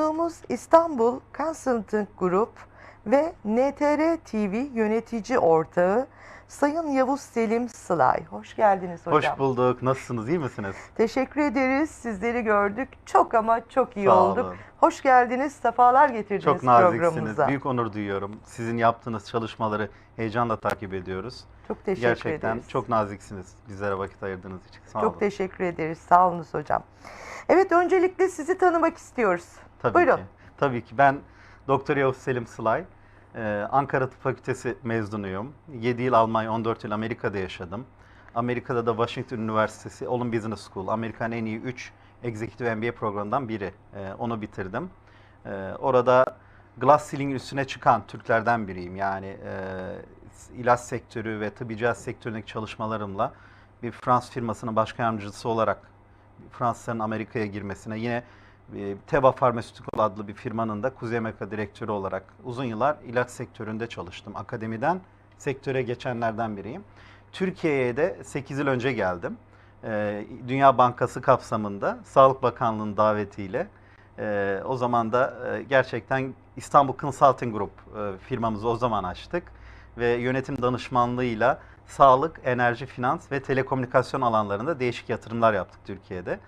Konuğumuz İstanbul Consulting Group ve NTR TV yönetici ortağı Sayın Yavuz Selim Sılay. Hoş geldiniz hocam. Hoş bulduk. Nasılsınız? İyi misiniz? Teşekkür ederiz. Sizleri gördük. Çok ama çok iyi Sağ olduk. olun. Hoş geldiniz. Sefalar getirdiniz Çok naziksiniz. programımıza. Büyük onur duyuyorum. Sizin yaptığınız çalışmaları heyecanla takip ediyoruz. Çok teşekkür Gerçekten ederiz. çok naziksiniz. Bizlere vakit ayırdığınız için. Sağ Çok olun. teşekkür ederiz. Sağ olunuz hocam. Evet öncelikle sizi tanımak istiyoruz. Tabii Buyurun. ki. Tabii ki. Ben Doktor Yavuz Selim Sılay. Ee, Ankara Tıp Fakültesi mezunuyum. 7 yıl Almanya, 14 yıl Amerika'da yaşadım. Amerika'da da Washington Üniversitesi Olin Business School, Amerika'nın en iyi 3 Executive MBA programından biri. Ee, onu bitirdim. Ee, orada Glass Ceiling üstüne çıkan Türklerden biriyim. Yani e, ilaç sektörü ve tıbbi cihaz sektöründeki çalışmalarımla bir Fransız firmasının başkan yardımcısı olarak Fransızların Amerika'ya girmesine yine e, Teva Pharmaceutical adlı bir firmanın da Kuzey Amerika direktörü olarak uzun yıllar ilaç sektöründe çalıştım. Akademiden sektöre geçenlerden biriyim. Türkiye'ye de 8 yıl önce geldim. E, Dünya Bankası kapsamında Sağlık Bakanlığı'nın davetiyle e, o zaman da e, gerçekten İstanbul Consulting Group e, firmamızı o zaman açtık ve yönetim danışmanlığıyla sağlık, enerji, finans ve telekomünikasyon alanlarında değişik yatırımlar yaptık Türkiye'de.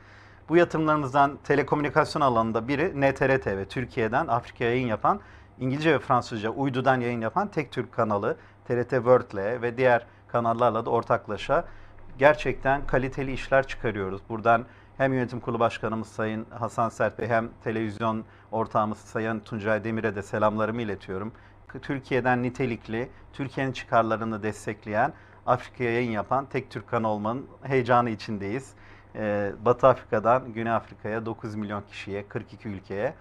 Bu yatırımlarımızdan telekomünikasyon alanında biri NTR TV, Türkiye'den Afrika'ya yayın yapan, İngilizce ve Fransızca uydudan yayın yapan tek Türk kanalı TRT World'le ve diğer kanallarla da ortaklaşa gerçekten kaliteli işler çıkarıyoruz. Buradan hem yönetim kurulu başkanımız Sayın Hasan Sert Bey hem televizyon ortağımız Sayın Tuncay Demir'e de selamlarımı iletiyorum. Türkiye'den nitelikli, Türkiye'nin çıkarlarını destekleyen, Afrika'ya yayın yapan tek Türk kanalı olmanın heyecanı içindeyiz. Ee, Batı Afrika'dan Güney Afrika'ya 9 milyon kişiye, 42 ülkeye.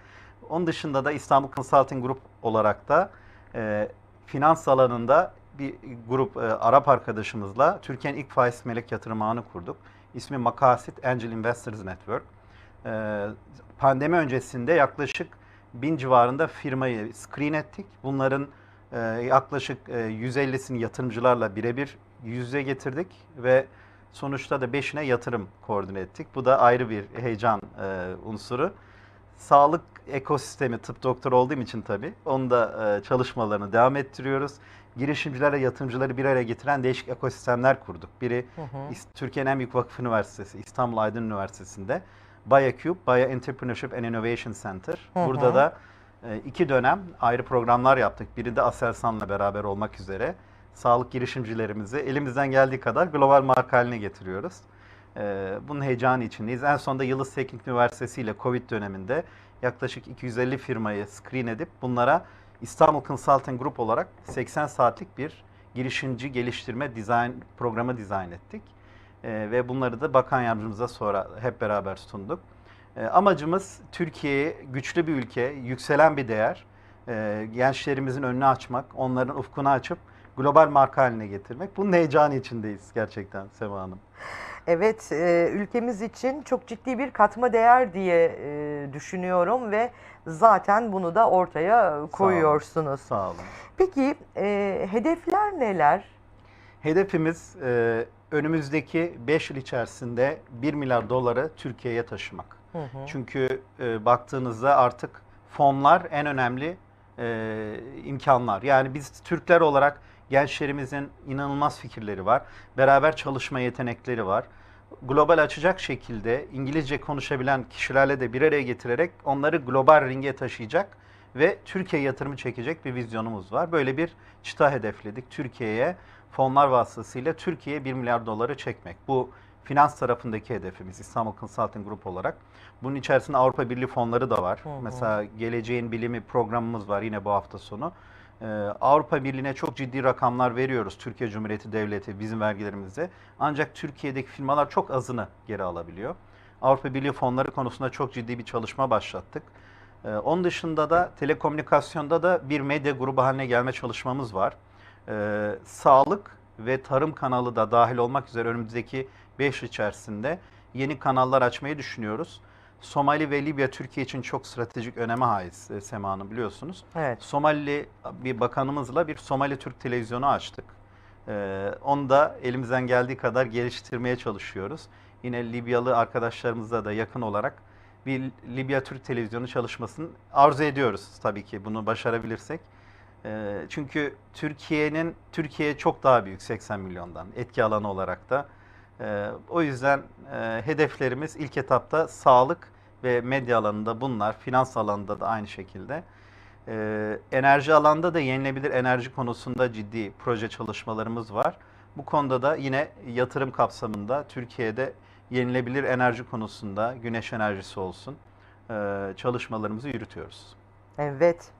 Onun dışında da İstanbul Consulting Group olarak da e, finans alanında bir grup e, Arap arkadaşımızla Türkiye'nin ilk faiz melek yatırım ağını kurduk. İsmi Makasit Angel Investors Network. E, pandemi öncesinde yaklaşık bin civarında firmayı screen ettik. Bunların e, yaklaşık e, 150'sini yatırımcılarla birebir yüz yüze getirdik ve sonuçta da 5'ine yatırım koordine ettik. Bu da ayrı bir heyecan e, unsuru. Sağlık ekosistemi, tıp doktoru olduğum için tabii onun da e, çalışmalarını devam ettiriyoruz. Girişimcilerle yatırımcıları bir araya getiren değişik ekosistemler kurduk. Biri Türkiye'nin en büyük vakıf üniversitesi İstanbul Aydın Üniversitesi'nde BioCube, Bio Entrepreneurship and Innovation Center. Hı hı. Burada da e, iki dönem ayrı programlar yaptık. Biri de Aselsan'la beraber olmak üzere sağlık girişimcilerimizi elimizden geldiği kadar global marka haline getiriyoruz. E, bunun heyecanı içindeyiz. En sonunda Yıldız Teknik Üniversitesi ile Covid döneminde yaklaşık 250 firmayı screen edip bunlara İstanbul Consulting Group olarak 80 saatlik bir girişimci geliştirme design programı dizayn ettik. Ee, ve bunları da bakan yardımcımıza sonra hep beraber sunduk. Ee, amacımız Türkiye'yi güçlü bir ülke, yükselen bir değer, gençlerimizin önünü açmak, onların ufkunu açıp global marka haline getirmek. Bunun heyecanı içindeyiz gerçekten Sema Hanım. Evet, e, ülkemiz için çok ciddi bir katma değer diye e, düşünüyorum ve zaten bunu da ortaya koyuyorsunuz. Sağ olun. Peki e, hedefler neler? Hedefimiz e, önümüzdeki 5 yıl içerisinde 1 milyar doları Türkiye'ye taşımak. Hı hı. Çünkü e, baktığınızda artık fonlar en önemli e, imkanlar. Yani biz Türkler olarak gençlerimizin inanılmaz fikirleri var. Beraber çalışma yetenekleri var. Global açacak şekilde İngilizce konuşabilen kişilerle de bir araya getirerek onları global ringe taşıyacak ve Türkiye yatırımı çekecek bir vizyonumuz var. Böyle bir çıta hedefledik. Türkiye'ye fonlar vasıtasıyla Türkiye'ye 1 milyar doları çekmek. Bu finans tarafındaki hedefimiz İstanbul Consulting Group olarak. Bunun içerisinde Avrupa Birliği fonları da var. Hı hı. Mesela Geleceğin Bilimi programımız var yine bu hafta sonu. Ee, Avrupa Birliği'ne çok ciddi rakamlar veriyoruz Türkiye Cumhuriyeti Devleti bizim vergilerimizde. Ancak Türkiye'deki firmalar çok azını geri alabiliyor. Avrupa Birliği fonları konusunda çok ciddi bir çalışma başlattık. Ee, onun dışında da telekomünikasyonda da bir medya grubu haline gelme çalışmamız var. Ee, sağlık ve tarım kanalı da dahil olmak üzere önümüzdeki 5 yıl içerisinde yeni kanallar açmayı düşünüyoruz. Somali ve Libya Türkiye için çok stratejik öneme haiz e, Sema Hanım biliyorsunuz. Evet. Somali bir bakanımızla bir Somali Türk televizyonu açtık. Ee, onu da elimizden geldiği kadar geliştirmeye çalışıyoruz. Yine Libyalı arkadaşlarımızla da yakın olarak bir Libya Türk televizyonu çalışmasını arzu ediyoruz tabii ki bunu başarabilirsek. E, çünkü Türkiye'nin Türkiye çok daha büyük 80 milyondan etki alanı olarak da. E, o yüzden e, hedeflerimiz ilk etapta sağlık ve medya alanında bunlar, finans alanında da aynı şekilde. E, enerji alanda da yenilebilir enerji konusunda ciddi proje çalışmalarımız var. Bu konuda da yine yatırım kapsamında Türkiye'de yenilebilir enerji konusunda güneş enerjisi olsun e, çalışmalarımızı yürütüyoruz. Evet.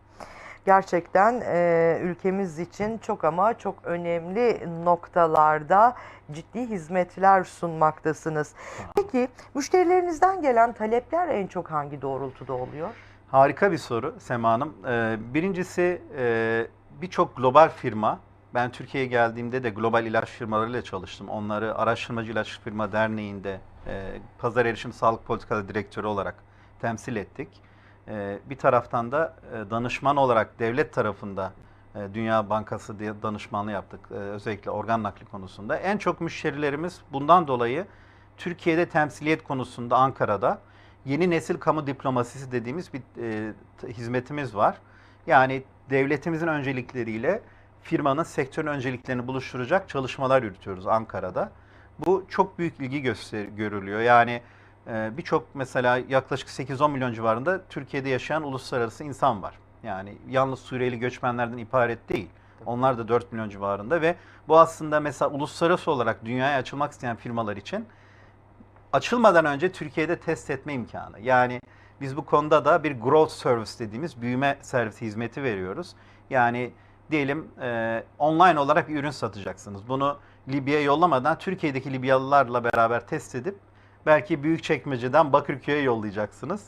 Gerçekten e, ülkemiz için çok ama çok önemli noktalarda ciddi hizmetler sunmaktasınız. Peki müşterilerinizden gelen talepler en çok hangi doğrultuda oluyor? Harika bir soru Sema Hanım. Ee, birincisi e, birçok global firma, ben Türkiye'ye geldiğimde de global ilaç firmalarıyla çalıştım. Onları Araştırmacı İlaç Firma Derneği'nde e, Pazar Erişim Sağlık Politikaları Direktörü olarak temsil ettik. E, bir taraftan da e, danışman olarak devlet tarafında e, Dünya Bankası diye danışmanlığı yaptık. E, özellikle organ nakli konusunda. En çok müşterilerimiz bundan dolayı Türkiye'de temsiliyet konusunda Ankara'da yeni nesil kamu diplomasisi dediğimiz bir hizmetimiz var. Yani devletimizin öncelikleriyle firmanın sektörün önceliklerini buluşturacak çalışmalar yürütüyoruz Ankara'da. Bu çok büyük ilgi göster görülüyor. Yani birçok mesela yaklaşık 8-10 milyon civarında Türkiye'de yaşayan uluslararası insan var. Yani yalnız Suriyeli göçmenlerden ibaret değil. Onlar da 4 milyon civarında ve bu aslında mesela uluslararası olarak dünyaya açılmak isteyen firmalar için açılmadan önce Türkiye'de test etme imkanı. Yani biz bu konuda da bir growth service dediğimiz büyüme servisi hizmeti veriyoruz. Yani diyelim e, online olarak bir ürün satacaksınız. Bunu Libya'ya yollamadan Türkiye'deki Libyalılarla beraber test edip belki Büyükçekmece'den Bakırköy'e yollayacaksınız.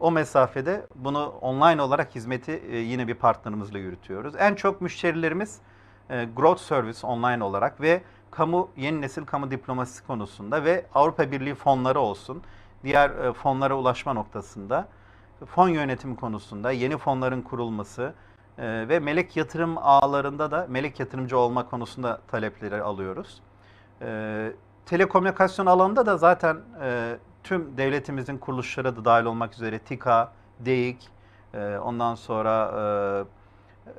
O mesafede bunu online olarak hizmeti e, yine bir partnerimizle yürütüyoruz. En çok müşterilerimiz e, growth service online olarak ve kamu yeni nesil kamu diplomasisi konusunda ve Avrupa Birliği fonları olsun, diğer e, fonlara ulaşma noktasında, fon yönetimi konusunda yeni fonların kurulması ve melek yatırım ağlarında da melek yatırımcı olma konusunda talepleri alıyoruz. Telekomünikasyon alanında da zaten e, tüm devletimizin kuruluşları da dahil olmak üzere TİKA, DEİK, e, ondan sonra e, e,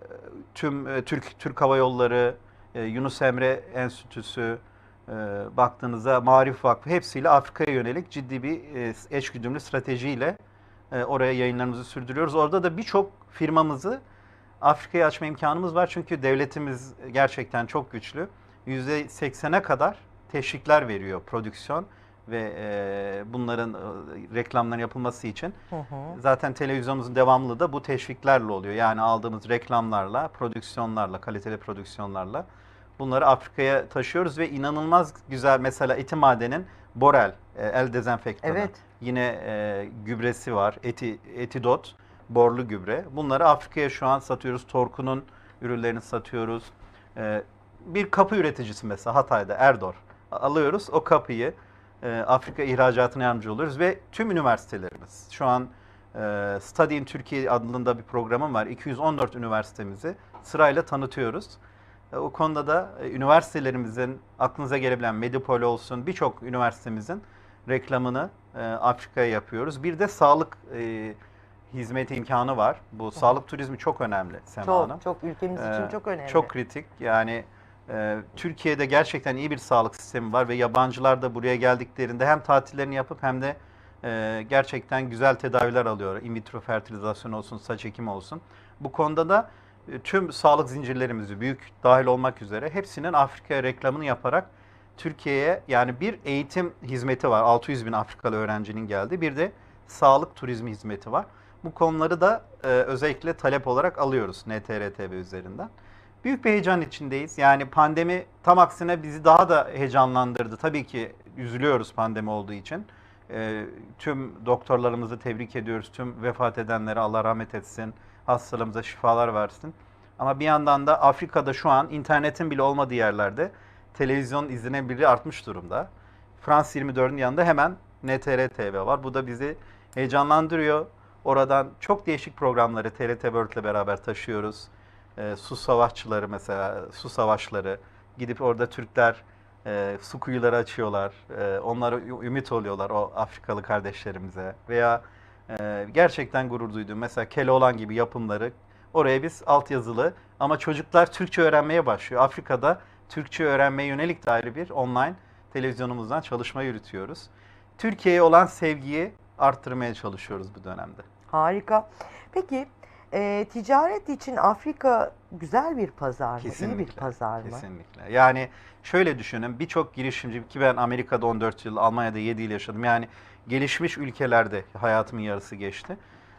tüm e, Türk Türk Hava Yolları, e, Yunus Emre Enstitüsü, e, baktığınızda Marif Vakfı hepsiyle Afrika'ya yönelik ciddi bir e, eşgüdümlü stratejiyle e, oraya yayınlarımızı sürdürüyoruz. Orada da birçok firmamızı Afrika'ya açma imkanımız var. Çünkü devletimiz gerçekten çok güçlü. %80'e kadar teşvikler veriyor prodüksiyon ve e, bunların e, reklamların yapılması için. Hı hı. Zaten televizyonumuzun devamlılığı da bu teşviklerle oluyor. Yani aldığımız reklamlarla, prodüksiyonlarla, kaliteli prodüksiyonlarla bunları Afrika'ya taşıyoruz ve inanılmaz güzel mesela eti madenin Borel, e, el dezenfektanı. Evet. Yine e, gübresi var, eti, etidot, borlu gübre. Bunları Afrika'ya şu an satıyoruz. Torku'nun ürünlerini satıyoruz. E, bir kapı üreticisi mesela Hatay'da Erdor. Alıyoruz o kapıyı e, Afrika ihracatına yardımcı oluyoruz ve tüm üniversitelerimiz şu an e, Study in Türkiye adında bir programım var. 214 üniversitemizi sırayla tanıtıyoruz. E, o konuda da e, üniversitelerimizin aklınıza gelebilen Medipol olsun birçok üniversitemizin reklamını e, Afrika'ya yapıyoruz. Bir de sağlık e, hizmeti imkanı var. Bu sağlık turizmi çok önemli Sema Hanım. Çok çok ülkemiz için Ee, çok önemli. Çok kritik. Yani e, Türkiye'de gerçekten iyi bir sağlık sistemi var ve yabancılar da buraya geldiklerinde hem tatillerini yapıp hem de e, gerçekten güzel tedaviler alıyor. In vitro fertilizasyon olsun, saç ekimi olsun. Bu konuda da e, tüm sağlık zincirlerimizi büyük dahil olmak üzere hepsinin Afrika'ya reklamını yaparak Türkiye'ye yani bir eğitim hizmeti var. 600 bin Afrikalı öğrencinin geldiği bir de sağlık turizmi hizmeti var. Bu konuları da e, özellikle talep olarak alıyoruz NTR-TV üzerinden. Büyük bir heyecan içindeyiz. Yani pandemi tam aksine bizi daha da heyecanlandırdı. Tabii ki üzülüyoruz pandemi olduğu için. E, tüm doktorlarımızı tebrik ediyoruz. Tüm vefat edenlere Allah rahmet etsin. Hastalarımıza şifalar versin. Ama bir yandan da Afrika'da şu an internetin bile olmadığı yerlerde televizyon izlenebilirliği artmış durumda. Frans 24'ün yanında hemen NTR TV var. Bu da bizi heyecanlandırıyor. Oradan çok değişik programları TRT World ile beraber taşıyoruz. Ee, su savaşçıları mesela, su savaşları. Gidip orada Türkler e, su kuyuları açıyorlar. E, onlara ümit oluyorlar o Afrikalı kardeşlerimize. Veya Ee, gerçekten gurur duydum. Mesela Keloğlan gibi yapımları oraya biz altyazılı ama çocuklar Türkçe öğrenmeye başlıyor. Afrika'da Türkçe öğrenmeye yönelik de ayrı bir online televizyonumuzdan çalışma yürütüyoruz. Türkiye'ye olan sevgiyi arttırmaya çalışıyoruz bu dönemde. Harika. Peki e, ticaret için Afrika güzel bir pazar mı? İyi bir Kesinlikle, pazar mı? Kesinlikle. Yani şöyle düşünün birçok girişimci ki ben Amerika'da 14 yıl, Almanya'da 7 yıl yaşadım. Yani gelişmiş ülkelerde hayatımın yarısı geçti.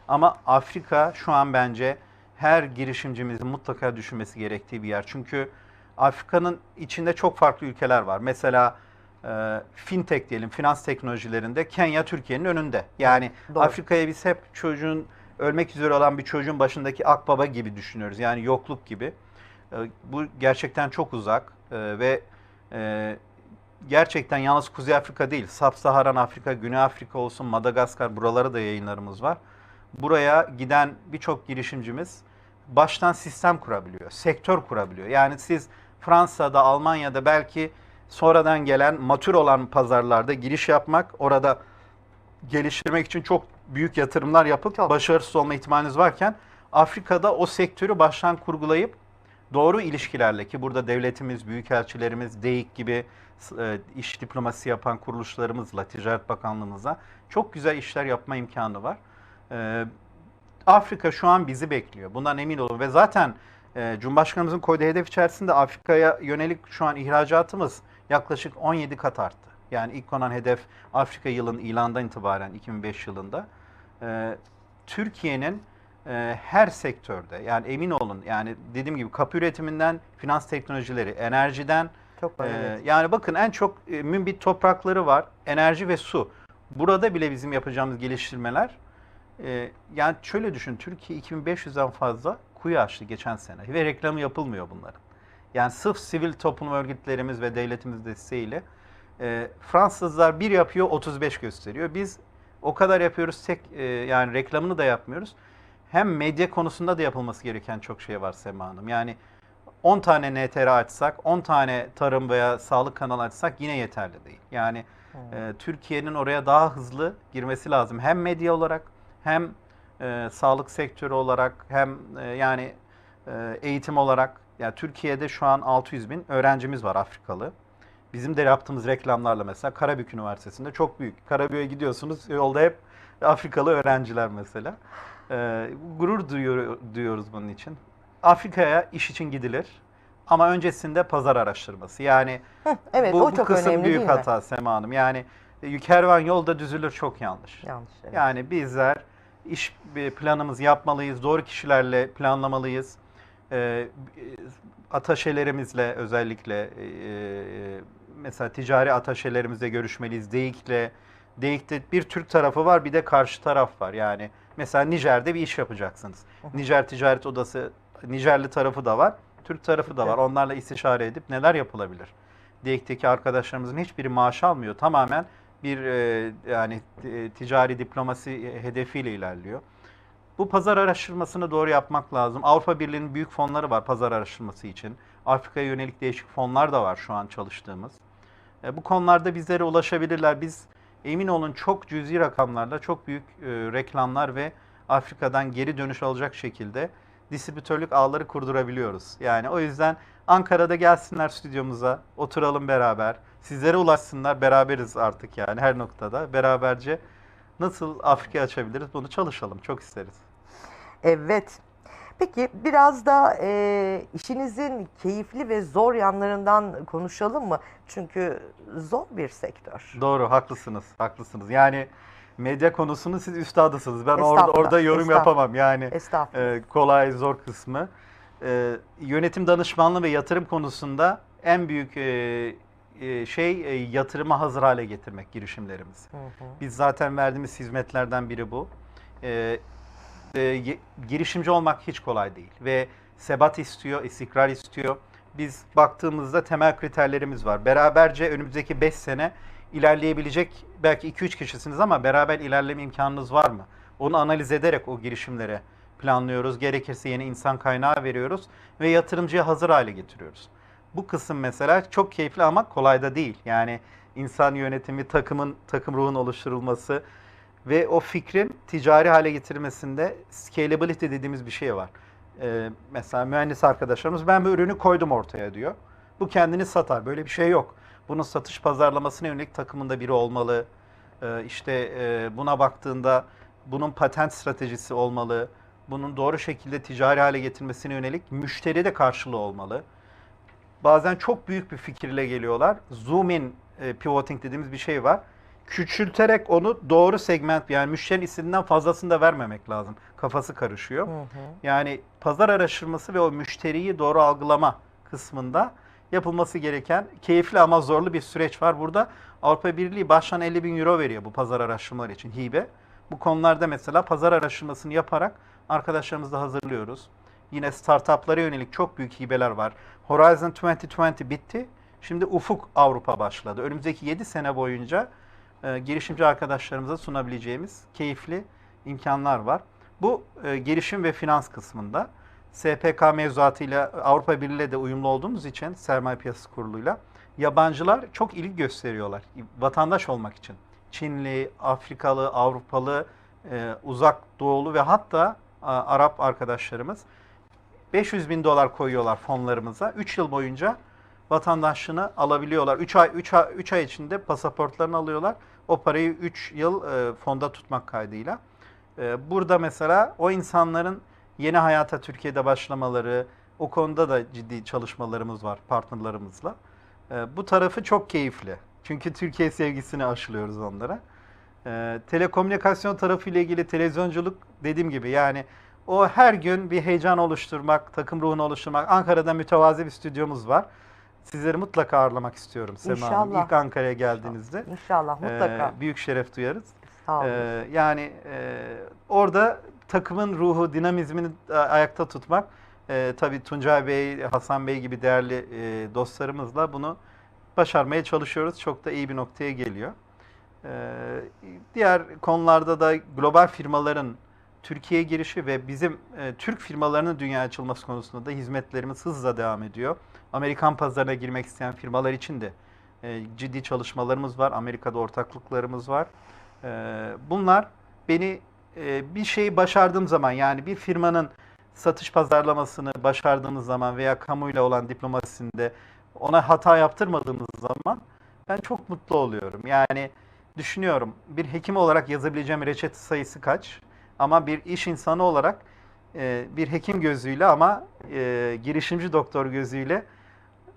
Ama Afrika şu an bence her girişimcimizin mutlaka düşünmesi gerektiği bir yer. Çünkü Afrika'nın içinde çok farklı ülkeler var. Mesela e, fintech diyelim, finans teknolojilerinde Kenya Türkiye'nin önünde. Yani. Afrika'ya biz hep çocuğun ölmek üzere olan bir çocuğun başındaki akbaba gibi düşünüyoruz. Yani yokluk gibi. E, Bu gerçekten çok uzak E, ve e, gerçekten yalnız Kuzey Afrika değil, Sap-Saharan Afrika, Güney Afrika olsun, Madagaskar buralara da yayınlarımız var. Buraya giden birçok girişimcimiz baştan sistem kurabiliyor, sektör kurabiliyor. Yani siz Fransa'da, Almanya'da belki sonradan gelen matür olan pazarlarda giriş yapmak, orada geliştirmek için çok büyük yatırımlar yapıp Çok. başarısız olma ihtimaliniz varken Afrika'da o sektörü baştan kurgulayıp doğru ilişkilerle ki burada devletimiz, büyükelçilerimiz, DEİK gibi e, iş diplomasi yapan kuruluşlarımızla, Ticaret Bakanlığımızla çok güzel işler yapma imkanı var. E, Afrika şu an bizi bekliyor. Bundan emin olun ve zaten e, Cumhurbaşkanımızın koyduğu hedef içerisinde Afrika'ya yönelik şu an ihracatımız yaklaşık 17 kat arttı. Yani ilk konan hedef Afrika yılın ilandan itibaren 2005 yılında. E, Türkiye'nin e, her sektörde yani emin olun yani dediğim gibi kapı üretiminden finans teknolojileri, enerjiden Çok var evet. yani bakın en çok e, mümbit toprakları var. Enerji ve su. Burada bile bizim yapacağımız geliştirmeler. e, yani şöyle düşün. Türkiye 2500'den fazla kuyu açtı geçen sene. Ve reklamı yapılmıyor bunların. Yani sırf sivil toplum örgütlerimiz ve devletimiz desteğiyle e, Fransızlar bir yapıyor 35 gösteriyor. Biz o kadar yapıyoruz tek e, yani reklamını da yapmıyoruz. Hem medya konusunda da yapılması gereken çok şey var Sema Hanım. Yani 10 tane NTR açsak, 10 tane tarım veya sağlık kanalı açsak yine yeterli değil. Yani e, Türkiye'nin oraya daha hızlı girmesi lazım. Hem medya olarak hem e, sağlık sektörü olarak hem e, yani e, eğitim olarak. Yani Türkiye'de şu an 600 bin öğrencimiz var Afrikalı. Bizim de yaptığımız reklamlarla mesela Karabük Üniversitesi'nde çok büyük. Karabük'e gidiyorsunuz yolda hep Afrikalı öğrenciler mesela. E, gurur duyuyor, duyuyoruz bunun için. Afrika'ya iş için gidilir. Ama öncesinde pazar araştırması. Yani Evet bu, o bu çok kısım önemli büyük hata Sema Hanım. Yani e, kervan yolda düzülür çok yanlış. Yanlış. evet. Yani bizler iş bir planımızı yapmalıyız. Doğru kişilerle planlamalıyız. Ee, e, ataşelerimizle özellikle e, e, mesela ticari ataşelerimizle görüşmeliyiz. DEİK'le DEİK'te bir Türk tarafı var bir de karşı taraf var. Yani mesela Nijer'de bir iş yapacaksınız. Nijer Ticaret Odası Nijerli tarafı da var. Türk tarafı da var. Onlarla istişare edip neler yapılabilir? DEİK'teki arkadaşlarımızın hiçbiri maaş almıyor. Tamamen bir e, yani e, ticari diplomasi hedefiyle ilerliyor. Bu pazar araştırmasını doğru yapmak lazım. Avrupa Birliği'nin büyük fonları var pazar araştırması için. Afrika'ya yönelik değişik fonlar da var şu an çalıştığımız. E, bu konularda bizlere ulaşabilirler. Biz emin olun çok cüzi rakamlarla çok büyük e, reklamlar ve Afrika'dan geri dönüş alacak şekilde distribütörlük ağları kurdurabiliyoruz. Yani o yüzden Ankara'da gelsinler stüdyomuza, oturalım beraber. Sizlere ulaşsınlar, beraberiz artık yani her noktada. Beraberce nasıl Afrika açabiliriz bunu çalışalım, çok isteriz. Evet. Peki biraz da e, işinizin keyifli ve zor yanlarından konuşalım mı? Çünkü zor bir sektör. Doğru, haklısınız, haklısınız. Yani medya konusunu siz üstadısınız. Ben orada orada yorum yapamam. Yani e, kolay, zor kısmı. E, yönetim danışmanlığı ve yatırım konusunda en büyük e, şey yatırıma hazır hale getirmek girişimlerimizi. Hı hı. Biz zaten verdiğimiz hizmetlerden biri bu. E, girişimci olmak hiç kolay değil ve sebat istiyor, istikrar istiyor. Biz baktığımızda temel kriterlerimiz var. Beraberce önümüzdeki 5 sene ilerleyebilecek belki 2-3 kişisiniz ama beraber ilerleme imkanınız var mı? Onu analiz ederek o girişimlere planlıyoruz. Gerekirse yeni insan kaynağı veriyoruz ve yatırımcıya hazır hale getiriyoruz. Bu kısım mesela çok keyifli ama kolay da değil. Yani insan yönetimi, takımın takım ruhun oluşturulması Ve o fikrin ticari hale getirmesinde scalability dediğimiz bir şey var. Ee, mesela mühendis arkadaşlarımız ben bu ürünü koydum ortaya diyor. Bu kendini satar. Böyle bir şey yok. Bunun satış pazarlamasına yönelik takımında biri olmalı. Ee, işte e, buna baktığında bunun patent stratejisi olmalı. Bunun doğru şekilde ticari hale getirmesine yönelik müşteri de karşılığı olmalı. Bazen çok büyük bir fikirle geliyorlar. Zoom in e, pivoting dediğimiz bir şey var. Küçülterek onu doğru segment yani müşterinin istediğinden fazlasını da vermemek lazım. Kafası karışıyor. Hı hı. Yani pazar araştırması ve o müşteriyi doğru algılama kısmında yapılması gereken keyifli ama zorlu bir süreç var. Burada Avrupa Birliği baştan 50 bin euro veriyor bu pazar araştırmaları için hibe. Bu konularda mesela pazar araştırmasını yaparak arkadaşlarımızla hazırlıyoruz. Yine startuplara yönelik çok büyük hibeler var. Horizon 2020 bitti. Şimdi Ufuk Avrupa başladı. Önümüzdeki 7 sene boyunca e, girişimci arkadaşlarımıza sunabileceğimiz keyifli imkanlar var. Bu e, girişim ve finans kısmında SPK mevzuatıyla Avrupa Birliği ile de uyumlu olduğumuz için sermaye piyasası kuruluyla yabancılar çok ilgi gösteriyorlar vatandaş olmak için. Çinli, Afrikalı, Avrupalı, e, uzak doğulu ve hatta a, Arap arkadaşlarımız 500 bin dolar koyuyorlar fonlarımıza. 3 yıl boyunca vatandaşlığını alabiliyorlar. 3 ay 3 ay, 3 ay içinde pasaportlarını alıyorlar. O parayı 3 yıl e, fonda tutmak kaydıyla. E, burada mesela o insanların yeni hayata Türkiye'de başlamaları, o konuda da ciddi çalışmalarımız var partnerlarımızla. E, bu tarafı çok keyifli. Çünkü Türkiye sevgisini aşılıyoruz onlara. E, telekomünikasyon tarafı ile ilgili televizyonculuk dediğim gibi yani o her gün bir heyecan oluşturmak, takım ruhunu oluşturmak. Ankara'da mütevazi bir stüdyomuz var. Sizleri mutlaka ağırlamak istiyorum Sema Hanım. İnşallah. İlk Ankara'ya geldiğinizde. İnşallah mutlaka. Ee, büyük şeref duyarız. Sağ olun. Ee, yani e, orada takımın ruhu, dinamizmini ayakta tutmak. E, tabii Tuncay Bey, Hasan Bey gibi değerli e, dostlarımızla bunu başarmaya çalışıyoruz. Çok da iyi bir noktaya geliyor. Ee, diğer konularda da global firmaların Türkiye'ye girişi ve bizim e, Türk firmalarının dünya açılması konusunda da hizmetlerimiz hızla devam ediyor. Amerikan pazarına girmek isteyen firmalar için de e, ciddi çalışmalarımız var. Amerika'da ortaklıklarımız var. E, bunlar beni e, bir şeyi başardığım zaman yani bir firmanın satış pazarlamasını başardığımız zaman veya kamuyla olan diplomasisinde ona hata yaptırmadığımız zaman ben çok mutlu oluyorum. Yani düşünüyorum bir hekim olarak yazabileceğim reçete sayısı kaç? Ama bir iş insanı olarak e, bir hekim gözüyle ama e, girişimci doktor gözüyle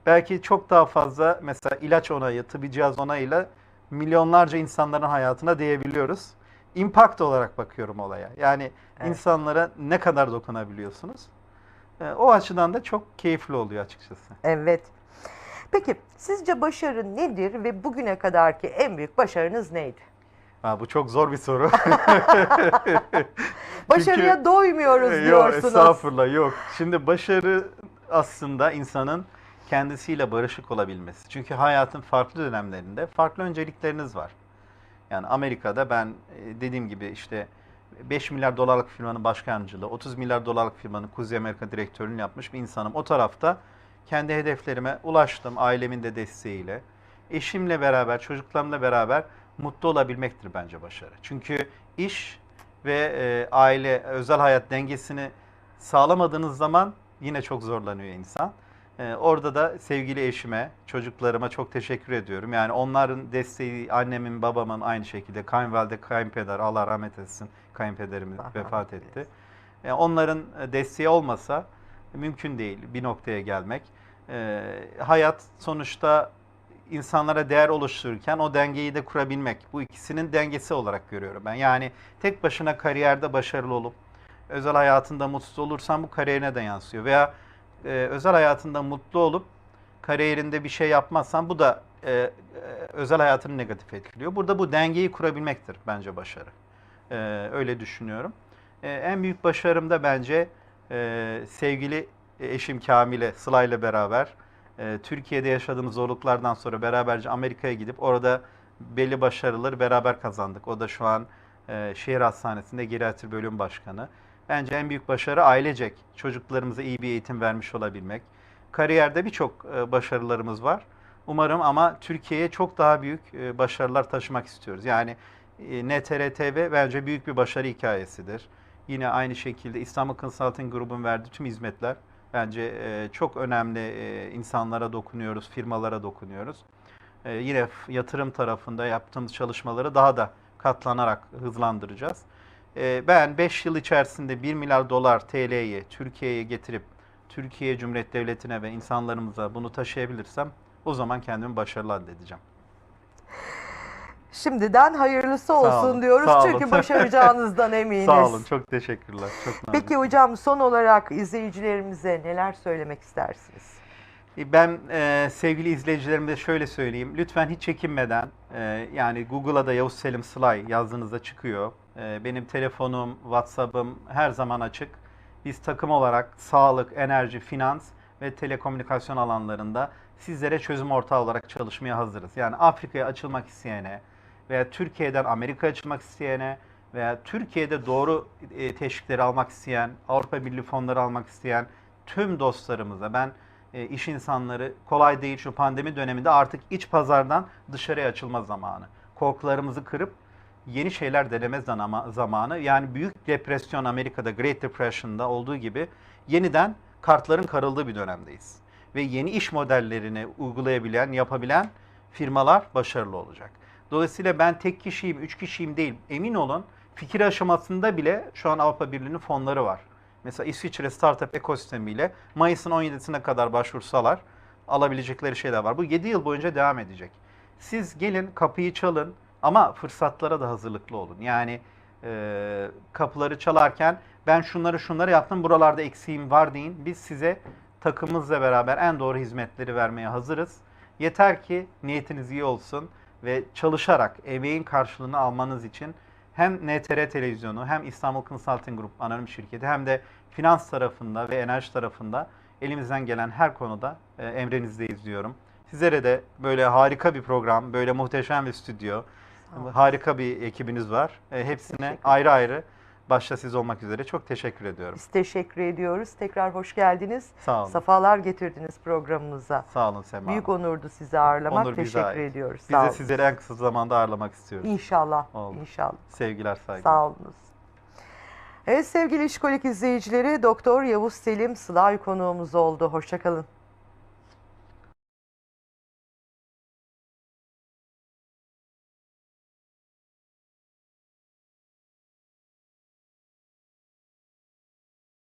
belki çok daha fazla mesela ilaç onayı, tıbbi cihaz onayıyla milyonlarca insanların hayatına değebiliyoruz. Impact olarak bakıyorum olaya. Yani Evet. insanlara ne kadar dokunabiliyorsunuz? E, o açıdan da çok keyifli oluyor açıkçası. Evet. Peki sizce başarı nedir ve bugüne kadarki en büyük başarınız neydi? Ha, bu çok zor bir soru. Başarıya Çünkü- doymuyoruz Yok, diyorsunuz. estağfurullah yok. Şimdi başarı aslında insanın kendisiyle barışık olabilmesi. Çünkü hayatın farklı dönemlerinde farklı öncelikleriniz var. Yani Amerika'da ben e, dediğim gibi işte 5 milyar dolarlık firmanın başkancılığı, 30 milyar dolarlık firmanın Kuzey Amerika direktörlüğünü yapmış bir insanım. O tarafta kendi hedeflerime ulaştım ailemin de desteğiyle. Eşimle beraber, çocuklarımla beraber mutlu olabilmektir bence başarı. Çünkü iş ve e, aile, özel hayat dengesini sağlamadığınız zaman yine çok zorlanıyor insan. E, orada da sevgili eşime, çocuklarıma çok teşekkür ediyorum. Yani onların desteği, annemin, babamın aynı şekilde, kayınvalide, kayınpeder, Allah rahmet etsin, kayınpederimiz Allah vefat etti. E, onların desteği olmasa mümkün değil bir noktaya gelmek. E, hayat sonuçta insanlara değer oluştururken o dengeyi de kurabilmek. Bu ikisinin dengesi olarak görüyorum ben. Yani tek başına kariyerde başarılı olup özel hayatında mutsuz olursan bu kariyerine de yansıyor. Veya e, özel hayatında mutlu olup kariyerinde bir şey yapmazsan bu da e, e, özel hayatını negatif etkiliyor. Burada bu dengeyi kurabilmektir bence başarı. E, öyle düşünüyorum. E, en büyük başarım da bence e, sevgili eşim Kamil'e, Sıla ile beraber e, Türkiye'de yaşadığımız zorluklardan sonra beraberce Amerika'ya gidip orada belli başarıları beraber kazandık. O da şu an e, şehir hastanesinde geriatri bölüm başkanı. Bence en büyük başarı ailecek. Çocuklarımıza iyi bir eğitim vermiş olabilmek. Kariyerde birçok e, başarılarımız var. Umarım ama Türkiye'ye çok daha büyük e, başarılar taşımak istiyoruz. Yani E, NTR-TV bence büyük bir başarı hikayesidir. Yine aynı şekilde İstanbul Consulting Group'un verdiği tüm hizmetler bence çok önemli insanlara dokunuyoruz, firmalara dokunuyoruz. Yine yatırım tarafında yaptığımız çalışmaları daha da katlanarak hızlandıracağız. E, ben 5 yıl içerisinde 1 milyar dolar TL'yi Türkiye'ye getirip Türkiye Cumhuriyet Devleti'ne ve insanlarımıza bunu taşıyabilirsem o zaman kendimi başarılı addedeceğim. Şimdiden hayırlısı Sağ olsun olun, diyoruz sağ çünkü olun. başaracağınızdan eminiz. Sağ olun, çok teşekkürler. Çok nazik. Peki hocam son olarak izleyicilerimize neler söylemek istersiniz? Ben e, sevgili izleyicilerime de şöyle söyleyeyim. Lütfen hiç çekinmeden e, yani Google'a da Yavuz Selim Sılay yazdığınızda çıkıyor. E, benim telefonum, WhatsApp'ım her zaman açık. Biz takım olarak sağlık, enerji, finans ve telekomünikasyon alanlarında sizlere çözüm ortağı olarak çalışmaya hazırız. Yani Afrika'ya açılmak isteyene veya Türkiye'den Amerika'ya açılmak isteyene veya Türkiye'de doğru e, teşvikleri almak isteyen, Avrupa Birliği fonları almak isteyen tüm dostlarımıza ben e, iş insanları kolay değil şu pandemi döneminde artık iç pazardan dışarıya açılma zamanı. Korkularımızı kırıp yeni şeyler deneme zamanı. Yani büyük depresyon Amerika'da Great Depression'da olduğu gibi yeniden kartların karıldığı bir dönemdeyiz. Ve yeni iş modellerini uygulayabilen, yapabilen firmalar başarılı olacak. Dolayısıyla ben tek kişiyim, üç kişiyim değil. Emin olun fikir aşamasında bile şu an Avrupa Birliği'nin fonları var. Mesela İsviçre Startup ekosistemiyle Mayıs'ın 17'sine kadar başvursalar alabilecekleri şeyler var. Bu 7 yıl boyunca devam edecek. Siz gelin kapıyı çalın ama fırsatlara da hazırlıklı olun. Yani e, kapıları çalarken ben şunları şunları yaptım buralarda eksiğim var deyin. Biz size takımımızla beraber en doğru hizmetleri vermeye hazırız. Yeter ki niyetiniz iyi olsun ve çalışarak emeğin karşılığını almanız için hem NTR Televizyonu hem İstanbul Consulting Group anonim şirketi hem de finans tarafında ve enerji tarafında elimizden gelen her konuda e, emrinizdeyiz diyorum. Sizlere de böyle harika bir program, böyle muhteşem bir stüdyo, Harika bir ekibiniz var. E, hepsine ayrı ayrı başta siz olmak üzere çok teşekkür ediyorum. Biz teşekkür ediyoruz. Tekrar hoş geldiniz. Sağ olun. Safalar getirdiniz programımıza. Sağ olun Sema Büyük onurdu sizi ağırlamak. Onur teşekkür ait. ediyoruz. Biz Sağ de olun. sizleri en kısa zamanda ağırlamak istiyoruz. İnşallah. Oldu. İnşallah. Sevgiler, saygılar. Sağ olunuz. Evet sevgili İşkolik izleyicileri Doktor Yavuz Selim Sılay konuğumuz oldu. Hoşçakalın.